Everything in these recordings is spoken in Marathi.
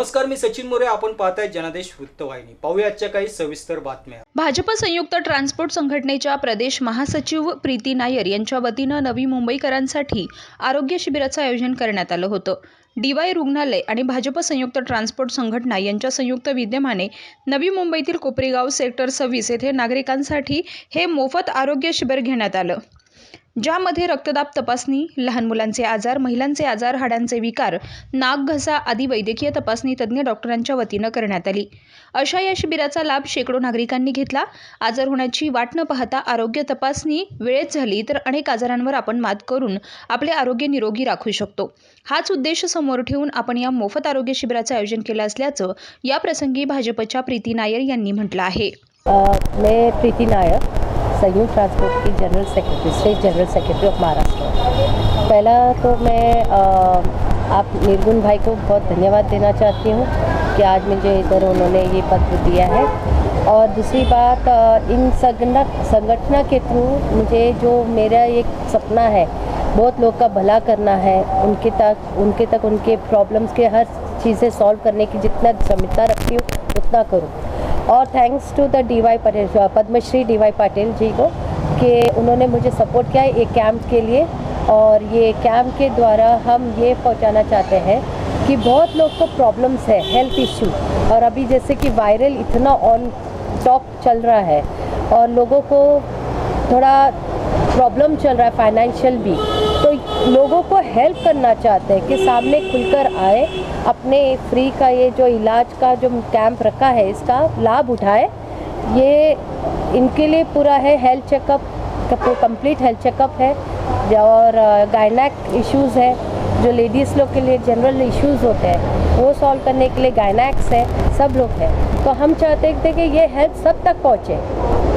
नमस्कार मी सचिन मोरे. आपण पाहताय जनादेश वृत्तवाहिनी. पाहूया आजच्या काही सविस्तर बातम्या. भाजप संयुक्त ट्रान्सपोर्ट संघटनेच्या प्रदेश महासचिव प्रीती नायर यांच्या वतीनं नवी मुंबईकरांसाठी आरोग्य शिबिराचं आयोजन करण्यात आलं होतं. डीवाय रुग्णालय आणि भाजप संयुक्त ट्रान्सपोर्ट संघटना यांच्या संयुक्त विद्यमाने नवी मुंबईतील कोपरेगाव सेक्टर सव्वीस येथे नागरिकांसाठी हे मोफत आरोग्य शिबिर घेण्यात आलं. ज्यामध्ये रक्तदाब तपासणी लहान मुलांचे आजार महिलांचे आजार हाडांचे विकार नाक घसा आदी वैद्यकीय तपासणी तज्ज्ञ डॉक्टरांच्या वतीनं करण्यात आली. अशा या शिबिराचा लाभ शेकडो नागरिकांनी घेतला. आजार होण्याची वाट न पाहता आरोग्य तपासणी वेळेत झाली तर अनेक आजारांवर आपण मात करून आपले आरोग्य निरोगी राखू शकतो. हाच उद्देश समोर ठेवून आपण या मोफत आरोग्य शिबिराचं आयोजन केलं असल्याचं या प्रसंगी भाजपच्या प्रीती नायर यांनी म्हटलं आहे. मी प्रीती नायर संयुक्त ट्रांसपोर्ट की general secretary state general secretary of Maharashtra. पहला तो मैं अ, आप निर्गुण भाई को बहुत धन्यवाद देना चाहती हूँ कि आज मुझे इधर उन्होंने ये पत्र दिया है। और दूसरी बात इन संगठन संगठना के थ्रू मुझे जो मेरा एक सपना है बहुत लोग का भला करना है उनके तक उनके तक उनके प्रॉब्लम्स के हर चीज़ें सॉल्व करने की जितना क्षमता रखती हूँ उतना करूँ। और thanks to the D Y Padmashri D Y Patil ji को कि उन्होंने मुझे सपोर्ट किया है एक कैंप के लिए। और ये कैंप के द्वारा हम ये पहुंचाना चाहते हैं कि बहुत लोग को प्रॉब्लम्स है हेल्थ इश्यू और अभी जैसे कि वायरल इतना ऑन टॉप चल रहा है और लोगों को थोड़ा प्रॉब्लम चल रहा है फाइनेंशियल भी। लोगों को हेल्प करना चाहते हैं कि सामने खुलकर आए, अपने फ्री का ये जो इलाज का जो कैंप रखा है, इसका लाभ उठाए। ये इनके लिए पूरा है health checkup complete health checkup है। और गायनैक इश्यूज़ है, जो लेडीज़ लोग के लिए जनरल इश्यूज़ होते हैं, वो सॉल्व करने के लिए गायनैक्स है, सब लोग हैं। तो हम चाहते थे कि ये हेल्प सब तक पहुँचे।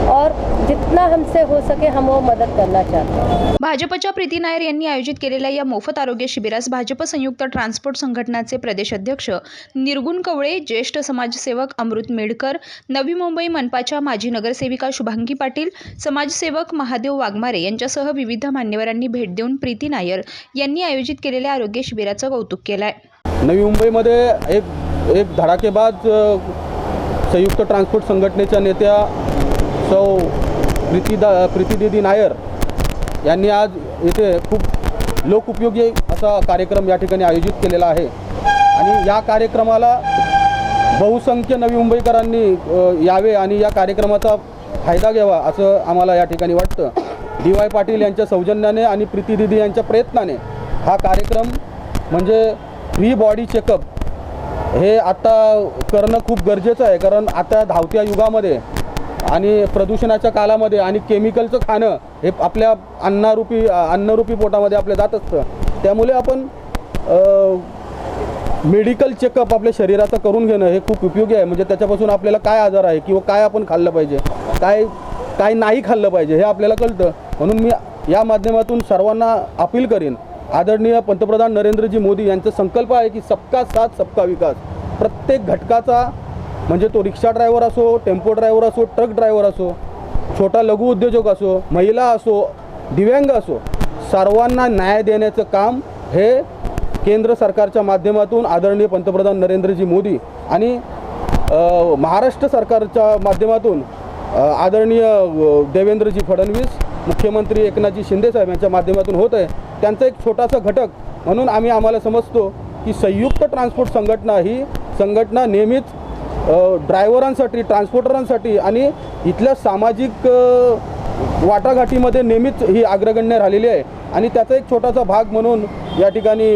और जितना हमसे हो सके हम वो मदद करना चाहते हैं। भाजपच्या प्रीती नायर यांनी आयोजित केलेल्या या मोफत आरोग्य शिबिरास भाजप संयुक्त ट्रान्सपोर्ट संघटनाचे प्रदेश अध्यक्ष निर्गुण कवळे ज्येष्ठ समाजसेवक अमृत मेडकर नवी मुंबई मनपाच्या माजी नगरसेविका शुभांगी पाटील समाजसेवक महादेव वाघमारे यांच्यासह विविध मान्यवरांनी भेट देऊन प्रीती नायर यांनी आयोजित केलेल्या आरोग्य शिबिराचं कौतुक केलं आहे नवी मुंबईमध्ये एक एक धडाकेबाज संयुक्त ट्रान्सपोर्ट संघटनेच्या नेत्या सौ प्रीतीदा प्रीतीदिदी नायर यांनी आज येथे खूप लोकउपयोगी असा कार्यक्रम या ठिकाणी आयोजित केलेला आहे. आणि या कार्यक्रमाला बहुसंख्य नवी मुंबईकरांनी यावे आणि या कार्यक्रमाचा फायदा घ्यावा असं आम्हाला या ठिकाणी वाटतं. डी वाय पाटील यांच्या सौजन्याने आणि प्रीतीदिदी यांच्या प्रयत्नाने हा कार्यक्रम म्हणजे फ्री बॉडी चेकअप हे आता करणं खूप गरजेचं आहे. कारण आता धावत्या युगामध्ये आणि प्रदूषणाच्या कालामध्ये आणि केमिकलचं खाणं हे आपल्या अन्नारूपी अन्नरूपी पोटामध्ये आपल्या जात असतं. त्यामुळे आपण मेडिकल चेकअप आपल्या शरीराचं करून घेणं हे खूप उपयोगी आहे. म्हणजे त्याच्यापासून आपल्याला काय आजार आहे किंवा काय आपण खाल्लं पाहिजे काय काय नाही खाल्लं पाहिजे हे आपल्याला कळतं. म्हणून मी या माध्यमातून सर्वांना अपील करीन आदरणीय पंतप्रधान नरेंद्रजी मोदी यांचा संकल्प आहे की सबका साथ सबका विकास. प्रत्येक घटकाचा म्हणजे तो रिक्षा ड्रायव्हर असो टेम्पो ड्रायव्हर असो ट्रक ड्रायव्हर असो छोटा लघु उद्योजक असो महिला असो दिव्यांग असो सर्वांना न्याय देण्याचं काम हे केंद्र सरकारच्या माध्यमातून आदरणीय पंतप्रधान नरेंद्रजी मोदी आणि महाराष्ट्र सरकारच्या माध्यमातून आदरणीय देवेंद्रजी फडणवीस मुख्यमंत्री एकनाथजी शिंदेसाहेब यांच्या माध्यमातून होत आहे. त्यांचा एक छोटासा घटक म्हणून आम्ही आम्हाला समजतो की संयुक्त ट्रान्सपोर्ट संघटना ही संघटना नेहमीच ड्रायव्हरांसाठी ट्रान्सपोर्टरांसाठी आणि इथल्या सामाजिक वाटाघाटीमध्ये नेहमीच ही अग्रगण्य राहिलेली आहे. आणि त्याचा एक छोटासा भाग म्हणून या ठिकाणी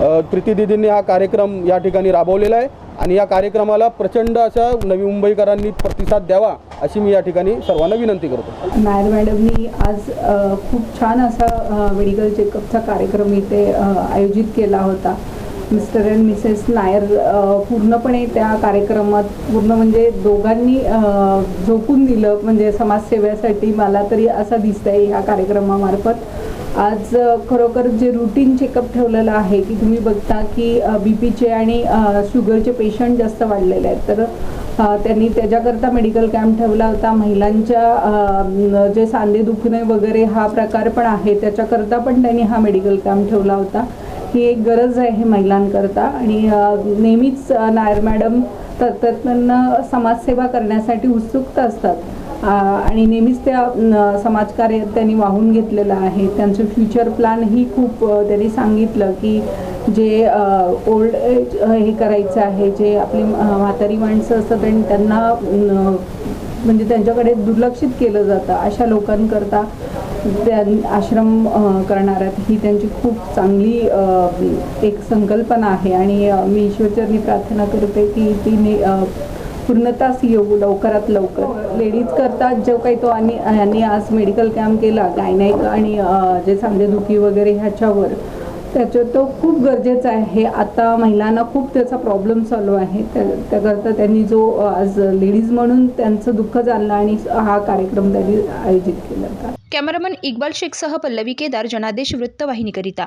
अ, प्रीतीदिदींनी हा कार्यक्रम या ठिकाणी राबवलेला आहे. आणि या कार्यक्रमाला प्रचंड अशा नवी मुंबईकरांनी प्रतिसाद द्यावा अशी मी या ठिकाणी सर्वांना विनंती करतो. नायर मॅडमनी आज खूप छान असा मेडिकल चेकअपचा कार्यक्रम इथे आयोजित केला होता. मिस्टर अँड मिसेस नायर पूर्णपणे त्या कार्यक्रमात पूर्ण म्हणजे दोघांनी झोपून दिलं म्हणजे समाजसेवेसाठी मला तरी असं आहे ह्या कार्यक्रमामार्फत. आज खरोखर जे रुटीन चेकअप ठेवलेलं आहे की तुम्ही बघता की बी पीचे आणि शुगरचे पेशंट जास्त वाढलेले आहेत. तर त्यांनी त्याच्याकरता मेडिकल कॅम्प ठेवला होता. महिलांच्या जे सांधे दुखणे वगैरे हा प्रकार पण आहे त्याच्याकरता पण त्यांनी हा मेडिकल कॅम्प ठेवला होता. ही एक गरज आहे महिलांकरता आणि नेहमीच नायर मॅडम तत्त्वांना समाजसेवा करण्यासाठी उत्सुकता असतात. आणि नेहमीच त्या समाजकार्य त्यांनी वाहून घेतलेलं आहे. त्यांचं फ्युचर प्लॅनही खूप त्यांनी सांगितलं की जे ओल्ड एज हे करायचं आहे जे आपली म्हातारी माणसं असतात आणि त्यांना म्हणजे त्यांच्याकडे दुर्लक्षित केलं जातं अशा लोकांकरता त्या आश्रम करणार आहेत ही त्यांची खूप चांगली एक संकल्पना आहे. आणि मी ईश्वरचरणी प्रार्थना करते की ती मी पूर्णताच येऊ लवकरात लवकर. लेडीज करता जो काही तो आणि यांनी आज मेडिकल कॅम्प केला गायनेक आणि जे सांधेदुखी वगैरे ह्याच्यावर. त्याच्या तो खूप गरजेचा आहे. आता महिलांना खूप त्याचा प्रॉब्लेम चालू आहे. त्या त्याकरता त्यांनी जो आज लेडीज म्हणून त्यांचं दुःख जाणलं आणि हा कार्यक्रम त्यांनी आयोजित केला होता. कॅमेरामन इक्बाल शेखसह पल्लवी केदार जनादेश वृत्तवाहिनीकरिता.